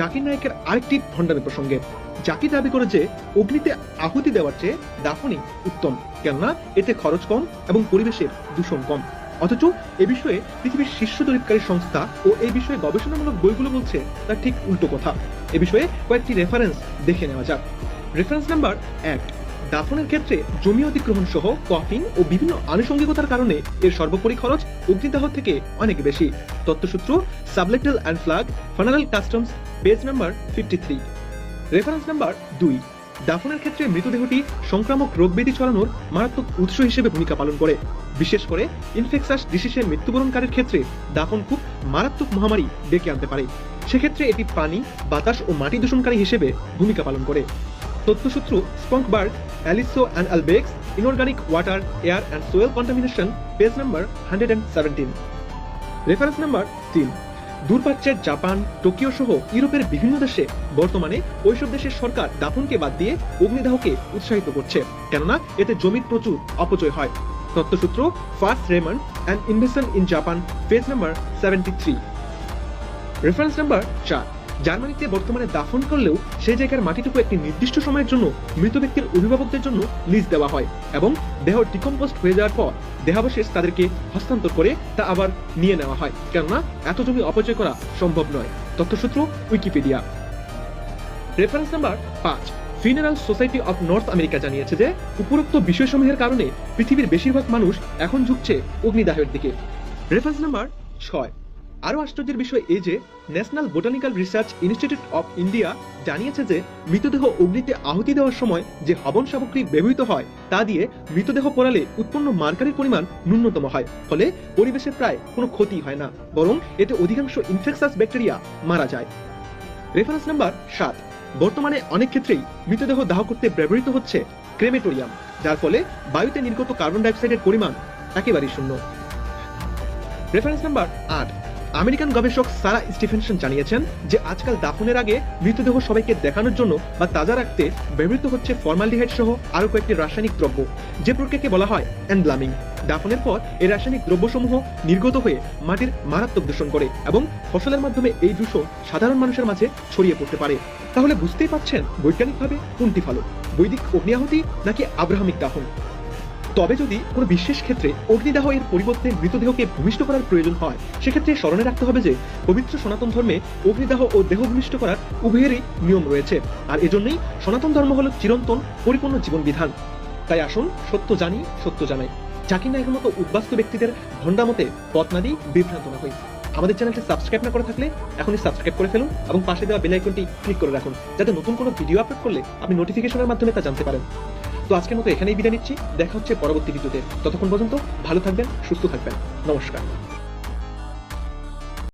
জাকির নায়কের আরেকটি ভণ্ডামি প্রসঙ্গে। জাকির দাবি করে যে, অগ্নিতে আহুতি দেওয়ার চেয়ে দাফনই উত্তম, কেননা এতে খরচ কম এবং পরিবেশের দূষণ কম। অথচ এ বিষয়ে পৃথিবীর শীর্ষ জরিপকারী সংস্থা ও এই বিষয়ে গবেষণামূলক বইগুলো বলছে তার ঠিক উল্টো কথা। এ বিষয়ে কয়েকটি রেফারেন্স দেখে নেওয়া যাক। রেফারেন্স নাম্বার এক দাফনের ক্ষেত্রে জমি অধিগ্রহণ সহ কফিন ও বিভিন্ন আনুষঙ্গিকতার কারণে এর সর্বোপরি খরচ অগ্নিদাহ থেকে অনেক বেশি। তথ্যসূত্র sublethal and flag funeral customs, page number fifty three reference number দুই। দাফনের ক্ষেত্রে মৃতদেহটি সংক্রামক রোগ ব্যাধি ছড়ানোর মারাত্মক উৎস হিসেবে ভূমিকা পালন করে। বিশেষ করে ইনফেকশাস ডিসিসে মৃত্যুবরণকারীর ক্ষেত্রে দাফন খুব মারাত্মক মহামারী ডেকে আনতে পারে। সেক্ষেত্রে এটি পানি, বাতাস ও মাটি দূষণকারী হিসেবে ভূমিকা পালন করে। তথ্যসূত্র Spongberg Albex inorganic water air and soil contamination page number hundred and seventeen reference number তিন দূরপ্রাচ্যের জাপান, টোকিও সহ ইউরোপের বিভিন্ন দেশে বর্তমানে ওইসব দেশের সরকার দাফনকে বাদ দিয়ে অগ্নিদাহকে উৎসাহিত করছে, কেননা এতে জমির প্রচুর অপচয় হয়। তত্ত্বসূত্র first Raymond and investment in Japan page number seventy three reference number চার. জার্মানিতে বর্তমানে দাফন করলেও সেই জায়গার মাটিটুকু একটি নির্দিষ্ট সময়ের জন্য মৃত ব্যক্তির অভিভাবকদের জন্য লিজ দেওয়া হয় এবং দেহ ডিকম্পোস্ট হয়ে যাওয়ার পর দেহাবশেষ তাদেরকে হস্তান্তর করে তা আবার নিয়ে নেওয়া হয়। কেননা এত জমি অপচয় করা সম্ভব নয়। তথ্যসূত্র উইকিপিডিয়া। রেফারেন্স নাম্বার পাঁচ। Funeral society of North America জানিয়েছে যে, উপরোক্ত বিষয়সমূহের কারণে পৃথিবীর বেশিরভাগ মানুষ এখন ঝুঁকছে অগ্নিদাহের দিকে। রেফারেন্স নাম্বার ছয়। আরও আশ্চর্যের বিষয় এই যে National Botanical Research Institute of India জানিয়েছে যে, মৃতদেহ অগ্নিতে আহুতি দেওয়ার সময় যে হবন সামগ্রী ব্যবহৃত হয়, তা দিয়ে মৃতদেহ পোড়ালে উৎপন্ন মার্কারির পরিমাণ ন্যূনতম হয়, ফলে পরিবেশে প্রায় কোনো ক্ষতি হয় না, বরং এতে অধিকাংশ ইনফেকশাস ব্যাকটেরিয়া মারা যায়। রেফারেন্স নাম্বার সাত। বর্তমানে অনেক ক্ষেত্রেই মৃতদেহ দাহ করতে ব্যবহৃত হচ্ছে ক্রেমেটোরিয়াম, যার ফলে বায়ুতে নির্গত কার্বন ডাইঅক্সাইডের পরিমাণ একেবারেই শূন্য। রেফারেন্স নাম্বার আট। আমেরিকান গবেষক সারা স্টিফেনসন জানিয়েছেন যে আজকাল দাফনের আগে মৃতদেহ সবাইকে দেখানোর জন্য বা তাজা রাখতে ব্যবহৃত হচ্ছে ফর্মালডিহাইড সহ আরও কয়েকটি রাসায়নিক দ্রব্য, যে প্রক্রিয়াকে বলা হয় অ্যান্ডব্লামিং দাফনের পর এই রাসায়নিক দ্রব্যসমূহ নির্গত হয়ে মাটির মারাত্মক দূষণ করে এবং ফসলের মাধ্যমে এই দূষণ সাধারণ মানুষের মাঝে ছড়িয়ে পড়তে পারে। তাহলে বুঝতেই পারছেন বৈজ্ঞানিকভাবে কোনটি ভালো, বৈদিক অগ্নিয়াহুতি নাকি আব্রাহামিক দাফন? তবে যদি কোনো বিশেষ ক্ষেত্রে অগ্নিদাহ এর পরিবর্তে মৃতদেহকে ভূমিষ্ঠ করার প্রয়োজন হয়, সেক্ষেত্রে স্মরণে রাখতে হবে যে পবিত্র সনাতন ধর্মে অগ্নিদাহ ও দেহ ভূমিষ্ঠ করার উভয়েরই নিয়ম রয়েছে। আর এজন্যই সনাতন ধর্ম হলো চিরন্তন, পরিপূর্ণ জীবন বিধান তাই আসুন সত্য জানি, সত্য জানাই। জাকির নায়কের মতো উদ্বাস্তু ব্যক্তিদের ভণ্ডামতে পথ না দিই, বিভ্রান্ত না হই। আমাদের চ্যানেলটি সাবস্ক্রাইব না করে থাকলে এখনই সাবস্ক্রাইব করে ফেলুন এবং পাশে দেওয়া বেল আইকনটি ক্লিক করে রাখুন, যাতে নতুন কোনো ভিডিও আপলোড করলে আপনি নোটিফিকেশনের মাধ্যমে তা জানতে পারেন। তো আজকের মতো এখানেই বিদায় নিচ্ছি। দেখা হচ্ছে পরবর্তী ভিডিওতে। ততক্ষণ পর্যন্ত ভালো থাকবেন, সুস্থ থাকবেন। নমস্কার।